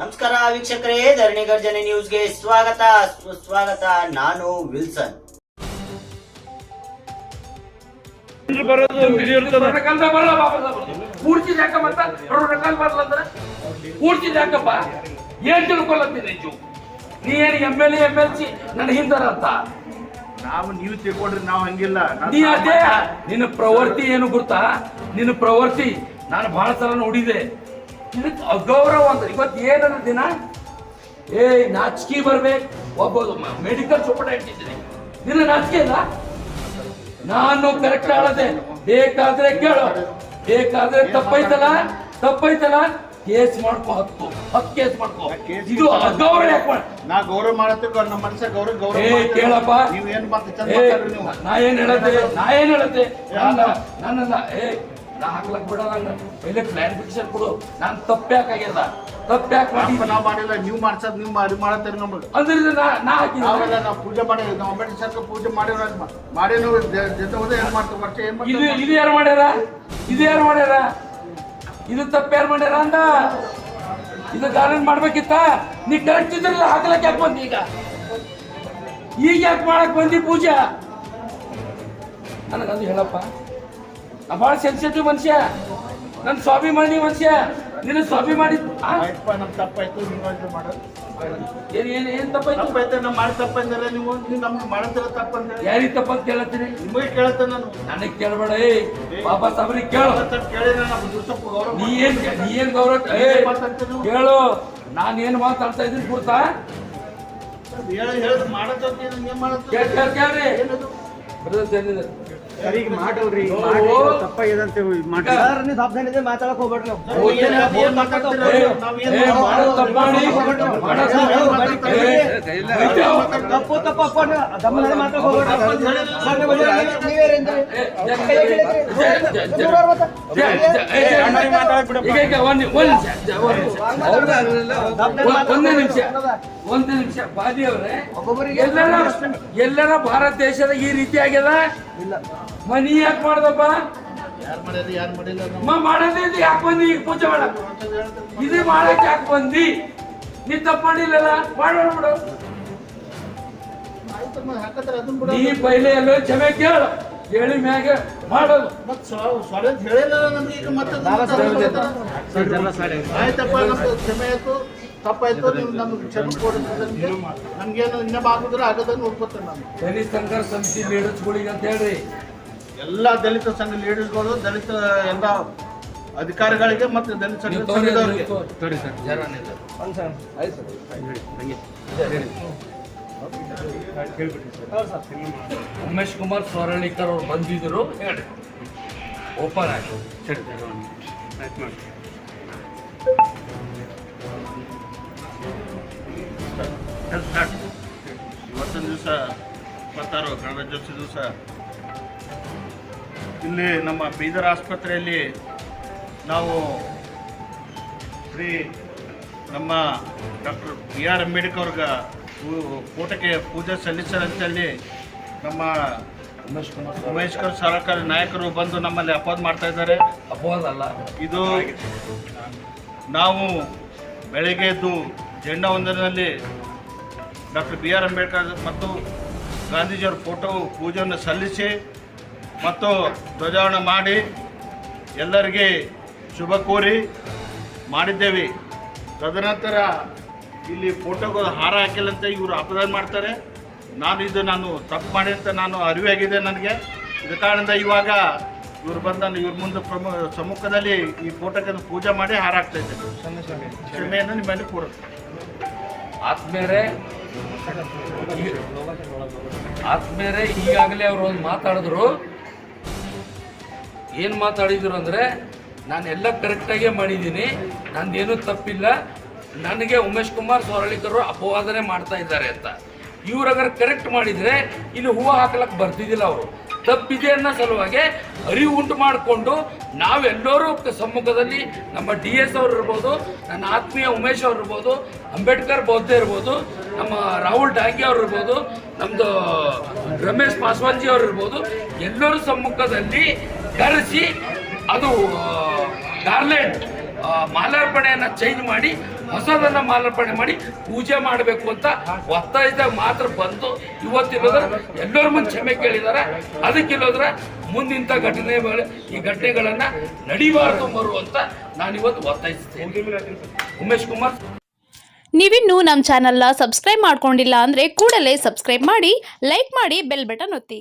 ನಮಸ್ಕಾರ ವೀಕ್ಷಕರೇ ಧರಣಿ ಗರ್ಜನೆ ನ್ಯೂಸ್ಗೆ ಸ್ವಾಗತ. ಸ್ವಾಗತ ನಾನು ವಿಲ್ಸನ್. ಮತ್ತ ರೊಕ್ಕಲ್ ಬರಲ್ಲ ಅಂದ್ರೆ? ಪೂರ್ತಿ ಜಾಕಪ್ಪ ಏನ್ ತಿಳ್ಕೊಲತ್ತೀನಿ ಜೂ ನೀ ಏನ್ M L M L C ನನ್ನ ಹಿಂದರಂತ ನಾವು ನೀವು ತಿಳ್ಕೊಂಡ್ರೆ ನಾವು ಹಂಗಿಲ್ಲ. ನೀ ಅದೇ? ನಿನ್ನ ಪ್ರವೃತ್ತಿ ಏನು ಗೊತ್ತಾ ನಿನ್ನ ಪ್ರವೃತ್ತಿ ನಾನು ಬಹಳ ಸಲ ನೋಡಿದೆ ಇದಕ್ಕೆ ಅಗೌರವ ಅಂತ ಇವತ್ತು ಏನನ್ನ ದಿನ? ಏ ನಾಚಿಕೆ ಬರ್ಬೇಕು. ಒಬ್ಬ ಮೆಡಿಕಲ್ ಸೂಪರ್ಡೆಂಟ್ ಇದ್ದೀನಿ ನಿನ್ನ ನಾಚಿಕೆ ಇಲ್ಲ ನಾನು ಕರೆಕ್ಟ್ ಆಳದೆ. ಬೇಕಾದ್ರೆ ಕೇಳು. ಬೇಕಾದ್ರೆ ತಪ್ಪೈತಲ್ಲ? ತಪ್ಪೈತಲ್ಲ? ಕೇಸ್ ಮಾಡ್ಕೋ ಹತ್ತು ಹತ್ತು ಕೇಸ್ ಮಾಡ್ಕೋ. ಇದು ಅಗೌರವ ಯಾಕೆ ನಾ ಗೌರವ ಮಾಡತ್ತೆ ನಮ್ಮ ಮನಸ್ಸ ಗೌರವ ಗೌರವ ಏ ಕೇಳಪ್ಪ. ನೀವು ಏನ್ ಮಾತು ಚಂದ ನೀವು. ನಾ ಏನ್ ಹೇಳತ್ತೆ ನಾ ಏನು ಹೇಳತ್ತೆ ನನ್ನ ಏ ನಾ ಹಾಕ್ಲಕ್ ಬಿಡಲ್ಲ ಪೈಲೆ ಕ್ಲಾರಿಫಿಕೇಶನ್ ಕೊಡು. ನಾನ್ ತಪ್ಪ್ಯಾಕ್ ತಪ್ಪ್ಯಾಕ ಮಾಡಿ. ನಾವ್ ಮಾಡಿಲ್ಲ. ನೀವು ಮಾಡ್ಸದ್ ನೀವು ಮಾಡಿ ಮಾಡತ್ತೀರಿ ನಮ್ಗೆ. ಅಂದ್ರೆ ಇದು ನಾ ನಾ ನಾವೆಲ್ಲ ನಾವು ಪೂಜೆ ಮಾಡಿ ನಾವು ಅಂಬೇಡ್ಕರ್ ಸರ್ಕ ಪೂಜೆ ಮಾಡಿರೋ ಮಾಡಿ ನಾವು ಜೊತೆ ಹೋದ ಏನ್ ಮಾಡ್ತೀವಿ ವರ್ಷ ಏನ್ ಇದು ಇದು ಯಾರು ಮಾಡ್ಯಾರ? ಇದು ಯಾರು ಮಾಡ್ಯಾರ? ಇದು ತಪ್ಪು ಯಾರು ಮಾಡ್ಯಾರ ಅಂದ? ಇದು ಗಾರ್ಡನ್ ಮಾಡ್ಬೇಕಿತ್ತ? ನೀ ಕರೆಕ್ಟ್ ಇದ್ರಲ್ಲ ಹಾಕ್ಲಕ್ ಯಾಕೆ ಬಂದಿ ಈಗ? ಈಗ ಯಾಕೆ ಮಾಡಕ್ ಬಂದಿ ಪೂಜಾ? ನನಗಂದು ಹೇಳಪ್ಪ. ನಾ ಭಾಳ ಸೆನ್ಸಿಟಿವ್ ಮನುಷ್ಯ. ನನ್ನ ಸ್ವಾಭಿಮಾನಿ ಮನುಷ್ಯ. ನಿನ್ನ ಸ್ವಾಭಿಮಾನಿ ಆ? ಆಯ್ತಪ್ಪ ನಮ್ ತಪ್ಪಾಯ್ತು ನೀವು ಮಾಡೋದು ಏನ್ ಏನ್ ಏನ್ ತಪ್ಪಾಯ್ತು? ತಪ್ಪಾಯ್ತು ನಾವು ಮಾಡಿ ತಪ್ಪಂದ್ರೆ ನೀವು ನೀವು ನಮ್ಗೆ ಮಾಡತ್ತಿರ ತಪ್ಪಂದ್ರೆ ಯಾರಿಗೆ ತಪ್ಪಂತ ಕೇಳತ್ತೀನಿ? ನಿಮಗೆ ಕೇಳತ್ತೆ ನಾನು. ನನಗೆ ಕೇಳಬೇಡ ಏ ಬಾಬಾ ಸಾಬ್ರಿಗೆ ಕೇಳು. ಅಂತ ಕೇಳಿದ್ರೆ ನಾವು ದಿವಸ ಗೌರವ ನೀ ಏನ್ ನೀ ಏನ್ ಗೌರವ ಕೇಳು. ನಾನು ಏನ್ ಮಾತಾಡ್ತಾ ಇದ್ದೀನಿ ಗುರ್ತಾ ಹೇಳಿ ಹೇಳಿ ಮಾಡತ್ತಂತ ಏನ್ ಮಾಡತ್ತ ಕೇಳ್ ಕೇಳ್ ಕೇಳ್ರಿ. ಏನದು? ಬ್ರದರ್ಸ್ ಏನಿದೆ? ಸರಿಗ್ ಮಾಡಲ್ರಿ. ತಪ್ಪಾಗ್ಯದಂತ ಸಾಬ್ದಾನಿದೆ ಮಾತಾಡಕ್ ಹೋಗ್ಬೇಡ್ರಿ ತಪ್ಪ್ ತಪ್ಪ್ ಅಪ್ಪ ದಮ್ಮನ ಹೋಗ್ಬೇಡ್ರಿ ಒಂದ್ ಒಂದ್ ನಿಮಿಷ ಒಂದೇ ನಿಮಿಷ ಮಾತಾಡೋದು. ಒಂದೇ ನಿಮಿಷ ಬಾದಿ ಅವರೇ ಎಲ್ಲರ ಎಲ್ಲರ ಭಾರತ ದೇಶದ ಈ ರೀತಿ ಆಗ್ಯದ ಇಲ್ಲ ಮನಿ ಯಾಕೆ ಮಾಡ್ದಪ್ಪ? ಮಾಡದೇ ಇದು ಯಾಕೆ ಬಂದಿ? ಈಗ ಪೂಜೆ ಮಾಡಕ್ ಇದು ಮಾಡಕ್ ಯಾಕೆ ಬಂದಿ? ನೀ ತಪ್ಪು ಮಾಡಿಲ್ಲಲ್ಲ ಮಾಡೋಣ ಬಿಡು ಆಯ್ತು ಮತ್ತೆ ಅದನ್ನ ಬಿಡು. ನೀ ಪೈಲೆ ಎಲ್ಲೋ ಚಮೆ ಕೇಳು. ಹೇಳಿ ಮ್ಯಾಗ ಮಾಡೋದು ಆಯ್ತಪ್ಪ ನಮ್ದು ಕ್ಷಮೆ ಆಯ್ತು ತಪ್ಪಾಯ್ತು ನೀವು ನಮ್ಗೆ ಚೆನ್ನಾಗಿ ಕೊಡಿ ನಮ್ಗೆ ನಮ್ಗೇನು ಇನ್ನೂ ಆಗುದ್ರೆ ಆಗದನ್ನು ಒಪ್ಕೋತೇನೆ ನಾನು. ದಲಿತ ಸಂಘರ್ಷ ಸಮಿತಿ ಲೀಡರ್ಸ್ಗಳಿಗೆ ಅಂತ ಹೇಳ್ರಿ. ಎಲ್ಲ ದಲಿತ ಸಂಘ ಲೀಡರ್ಗಳು ದಲಿತ ಎಲ್ಲ ಅಧಿಕಾರಿಗಳಿಗೆ ಮತ್ತು ದಲಿತ ಸಂಘದವ್ರಿಗೆ. ಸರ್. ಸರ್. ಉಮೇಶ್ ಕುಮಾರ್ ಸ್ವರಳಿಕರ್ ಅವ್ರು ಬಂದಿದ್ರು. ಹೇಳಿ. ಓಪನ್ ಆಯ್ತು. ಇವತ್ತಿನ ದಿವಸ ಇಪ್ಪತ್ತಾರು ಗಣರಾಜ್ಯೋತ್ಸವ ದಿವಸ ಇಲ್ಲಿ ನಮ್ಮ ಬೀದರ್ ಆಸ್ಪತ್ರೆಯಲ್ಲಿ ನಾವು ಶ್ರೀ ನಮ್ಮ ಡಾಕ್ಟರ್ ಬಿ ಆರ್ ಅಂಬೇಡ್ಕರ್ ಅವ್ರಿಗೆ ಊಟಕ್ಕೆ ಫೋಟೋಕ್ಕೆ ಪೂಜೆ ಸಲ್ಲಿಸರಂತೇಳಿ ನಮ್ಮ ಉಮೇಶ್ ಕುಮಾರ್ ಉಮೇಶ್ ಸರ್ಕಾರಿ ನಾಯಕರು ಬಂದು ನಮ್ಮಲ್ಲಿ ಅಪೋದ್ ಮಾಡ್ತಾ ಇದ್ದಾರೆ. ಅಪವಾದ ಅಲ್ಲ. ಇದು ನಾವು ಬೆಳಗ್ಗೆ ಎದ್ದು ಜೆಂಡಾ ಒಂದರಲ್ಲಿ ಡಾಕ್ಟರ್ ಬಿ ಆರ್ ಅಂಬೇಡ್ಕರ್ ಮತ್ತು ಗಾಂಧೀಜಿಯವ್ರ ಫೋಟೋ ಪೂಜೆಯನ್ನು ಸಲ್ಲಿಸಿ ಮತ್ತು ಧ್ವಜಾರೋಹಣ ಮಾಡಿ ಎಲ್ಲರಿಗೆ ಶುಭ ಕೋರಿ ಮಾಡಿದ್ದೇವೆ. ತದನಂತರ ಇಲ್ಲಿ ಫೋಟೋಗಳು ಹಾರ ಹಾಕಿಲ್ಲ ಅಂತ ಇವರು ಅಪರಾಧ ಮಾಡ್ತಾರೆ. ನಾನು ಇದು ನಾನು ತಪ್ಪು ಮಾಡಿ ಅಂತ ನಾನು ಅರಿವಾಗಿದೆ ನನಗೆ. ಇದ ಕಾರಣದಿಂದ ಇವಾಗ ಇವ್ರು ಬಂದ ನಾನು ಇವ್ರ ಮುಂದೆ ಪ್ರಮು ಸಮ್ಮುಖದಲ್ಲಿ ಈ ಫೋಟೋಕ್ಕೆ ಪೂಜೆ ಮಾಡಿ ಹಾರ ಹಾಕ್ತಾ ಇದ್ದೇನೆ. ಕ್ಷಮೆಯನ್ನು ನಿಮ್ಮಲ್ಲಿ ಕೂಡ ಆತ್ಮೇರೆ ಆತ್ಮೇರೆ ಈಗಾಗಲೇ ಅವರು ಒಂದು ಮಾತಾಡಿದ್ರು. ಏನು ಮಾತಾಡಿದ್ರು ಅಂದರೆ, ನಾನು ಎಲ್ಲ ಕರೆಕ್ಟಾಗೇ ಮಾಡಿದ್ದೀನಿ, ನಂದೇನು ತಪ್ಪಿಲ್ಲ. ನನಗೆ ಉಮೇಶ್ ಕುಮಾರ್ ಸೊರಳಿಕರು ಅಪವಾದನೆ ಮಾಡ್ತಾ ಇದ್ದಾರೆ ಅಂತ. ಇವ್ರಗರ ಕರೆಕ್ಟ್ ಮಾಡಿದರೆ ಇಲ್ಲಿ ಹೂವು ಹಾಕ್ಲಕ್ಕೆ ಬರ್ತಿದ್ದಿಲ್ಲ ಅವರು. ತಪ್ಪಿದೆ ಅನ್ನೋ ಸಲುವಾಗಿ ಅರಿವು ಉಂಟು ಮಾಡಿಕೊಂಡು ನಾವೆಲ್ಲರೂ ಸಮ್ಮುಖದಲ್ಲಿ ನಮ್ಮ ಡಿ ಎಸ್ ಅವ್ರು ಇರ್ಬೋದು, ನನ್ನ ಆತ್ಮೀಯ ಉಮೇಶ್ ಅವ್ರು ಇರ್ಬೋದು, ಅಂಬೇಡ್ಕರ್ ಬೌದ್ಧ ಇರ್ಬೋದು, ನಮ್ಮ ರಾಹುಲ್ ಡಾಂಗಿ ಅವರು ಇರ್ಬೋದು ನಮ್ಮದು ರಮೇಶ್ ಪಾಸ್ವಾನ್ಜಿ ಅವ್ರು ಇರ್ಬೋದು, ಎಲ್ಲರೂ ಸಮ್ಮುಖದಲ್ಲಿ ಕರೆಸಿ ಅದು ಗಾರ್ಲೆಟ್ ಮಾಲಾರ್ಪಣೆಯನ್ನು ಚೇಂಜ್ ಮಾಡಿ, ಹೊಸದನ್ನ ಮಾಲಾರ್ಪಣೆ ಮಾಡಿ ಪೂಜೆ ಮಾಡಬೇಕು ಅಂತ ಒತ್ತಾಯಿಸಿದಾಗ ಮಾತ್ರ ಬಂದು ಇವತ್ತಿಲ್ಲದ್ರೆ ಎಲ್ಲರ ಮುಂದೆ ಕ್ಷಮೆ ಕೇಳಿದ್ದಾರೆ. ಅದಕ್ಕಿಲ್ಲದ್ರೆ ಮುಂದಿಂತ ಘಟನೆ ಈ ಘಟನೆಗಳನ್ನ ನಡಿಬಾರದು ಬರು ಅಂತ ನಾನು ಇವತ್ತು ಒತ್ತಾಯಿಸ್ತೇನೆ. ಉಮೇಶ್ ಕುಮಾರ್. ನೀವಿನ್ನೂ ನಮ್ಮ ಚಾನಲ್ನ ಸಬ್ಸ್ಕ್ರೈಬ್ ಮಾಡ್ಕೊಂಡಿಲ್ಲ ಅಂದರೆ ಕೂಡಲೇ ಸಬ್ಸ್ಕ್ರೈಬ್ ಮಾಡಿ ಲೈಕ್ ಮಾಡಿ ಬೆಲ್ ಬಟನ್ ಒತ್ತಿ.